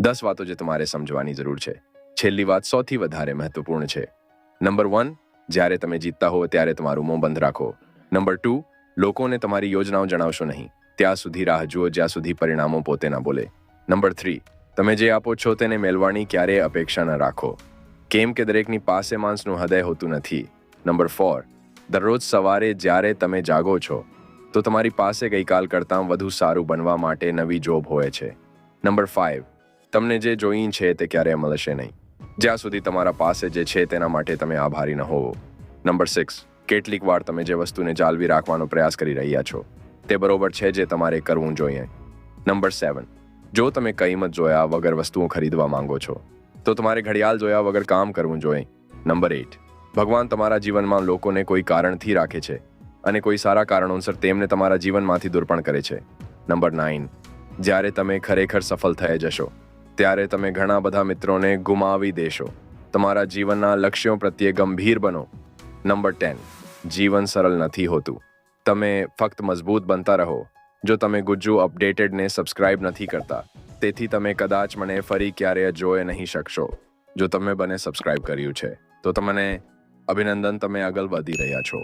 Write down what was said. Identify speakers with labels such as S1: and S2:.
S1: દસ વાતો જે તમારે સમજવાની જરૂર છે. છેલ્લી વાત સૌથી વધારે મહત્વપૂર્ણ છે. નંબર વન જ્યારે તમે જીતતા હો ત્યારે તમારું મોં બંધ રાખો. નંબર ટુ લોકોને તમારી યોજનાઓ જણાવશો નહીં. ત્યાં સુધી રાહ જુઓ, જ્યાં સુધી પરિણામો પોતે ના બોલે. નંબર થ્રી તમે જે આપો છો તેને મેળવાની ક્યારેય અપેક્ષા ન રાખો. કેમ કે દરેકની પાસે માણસનું હૃદય હોતું નથી. નંબર ફોર દરરોજ સવારે જ્યારે તમે જાગો છો, તો તમારી પાસે ગઈકાલ કરતાં વધુ સારું બનવા માટે નવી જોબ હોય છે. નંબર ફાઇવ તમને જે જોઈ છે તે ક્યારેય મળશે નહીં. જ્યાં સુધી તમારા પાસે જે છે તેના માટે તમે આભારી ન હોવો. નંબર સિક્સ કેટલીક વાર તમે જે વસ્તુને જાળવી રાખવાનો પ્રયાસ કરી રહ્યા છો, તે બરોબર છે જે તમારે કરવું જોઈએ. નંબર સેવન જો તમે કિંમત જોયા વગર વસ્તુઓ ખરીદવા માંગો છો, તો તમારે ઘડિયાળ જોયા વગર કામ કરવું જોઈએ. નંબર એટ ભગવાન તમારા જીવનમાં લોકોને કોઈ કારણથી રાખે છે અને કોઈ સારા કારણોસર તેમને તમારા જીવનમાંથી દૂર પણ કરે છે. નંબર નાઇન જ્યારે તમે ખરેખર સફળ થઈ જશો ત્યારે તમે ઘણા બધા મિત્રોને ગુમાવી દેશો. તમારા જીવનના લક્ષ્યો પ્રત્યે ગંભીર બનો. નંબર ટેન, જીવન સરળ નથી હોતું. તમે ફક્ત મજબૂત બનતા રહો. જો તમે ગુજ્જુ અપડેટેડને સબસ્ક્રાઇબ નથી કરતા, તેથી તમે કદાચ મને ફરી ક્યારેય જોઈ નહીં શકશો. જો તમે બને સબસ્ક્રાઇબ કર્યું છે, તો તમને અભિનંદન, તમે આગળ વધી રહ્યા છો.